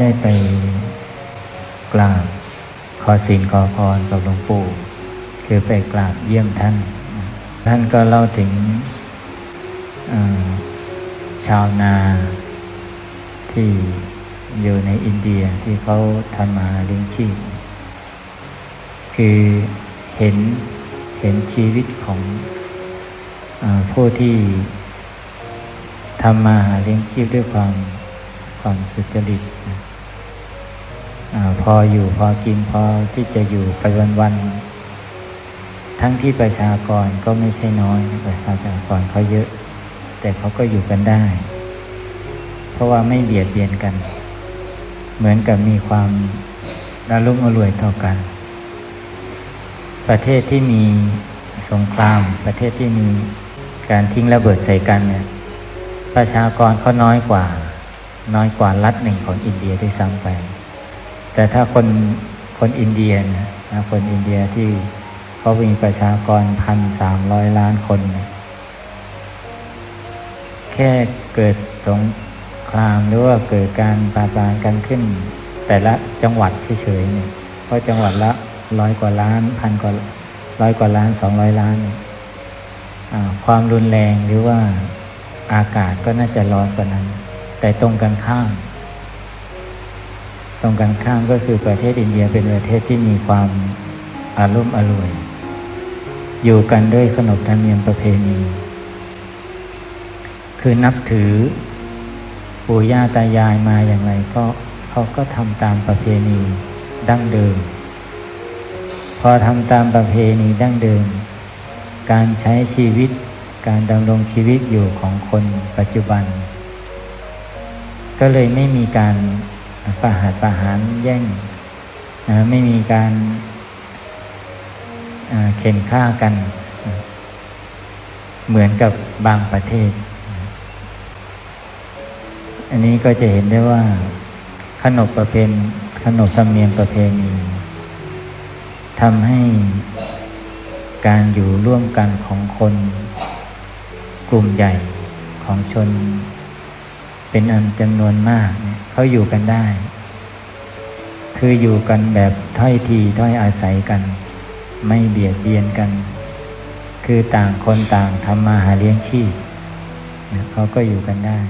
ได้ไปกราบขอศีลขอพรกับหลวงปู่ คือไปกราบเยี่ยมท่าน ท่านก็เล่าถึงชาวนาที่อยู่ในอินเดียที่เขาทำมาเลี้ยงชีพ คือเห็นเห็นชีวิตของอผู้ที่ทำมาหาเลี้ยงชีพด้วยความความสุจริตนะ อพออยู่พอกินพอที่จะอยู่ไปวันๆทั้งที่ประชากรก็ไม่ใช่น้อยประชากรเขาเยอะ แต่เขาก็อยู่กันได้ เพราะว่าไม่เบียดเบียนกัน เหมือนกับมีความระลุ่มอรวยต่อกัน ประเทศที่มีสงคราม ประเทศที่มีการทิ้งระเบิดใส่กันเนี่ยประชากรเขาน้อยกว่า น้อยกว่ารัฐหนึ่งของอินเดียที่ซ้ำไป แต่ถ้าคนคนอินเดียนะคนอินเดียที่เขามีประชากรพันสามร้อยล้านคน แค่เกิดสงครามหรือว่าเกิดการปราบปรามกันขึ้น แต่ละจังหวัดเฉยๆเนี่ยเพราะจังหวัดละร้อยกว่าล้านพันกว่าร้อยกว่าล้านสองร้อยล้านความรุนแรงหรือว่าอากาศก็น่าจะร้อนกว่านั้น แต่ตรงกันข้าม รงกันข้ามก็คือประเทศอินเดียเป็นประเทศที่มีความอารมณ์อร่วย อยู่กันด้วยขนบธรรมเนียมประเพณี คือนับถือปู่ย่าตายายมาอย่างไรก็เขาก็ทำตามประเพณีดั้งเดิม พอทำตามประเพณีดั้งเดิม การใช้ชีวิต การดำรงชีวิตอยู่ของคนปัจจุบัน ก็เลยไม่มีการ ประหารประหารแย่งนะไม่มีการเข็นฆ่ากัน เหมือนกับบางประเทศ อันนี้ก็จะเห็นได้ว่า ขนบประเพณขนบธรรมเนียมประเพณีทำให้การอยู่ร่วมกันของคน กลุ่มใหญ่ของชน เป็นอันจำนวนมากเขาอยู่กันได้ คืออยู่กันแบบถ้อยทีถ้อยอาศัยกัน ไม่เบียดเบียนกัน คือต่างคนต่างทำมาหาเลี้ยงชีพเขาก็อยู่กันได้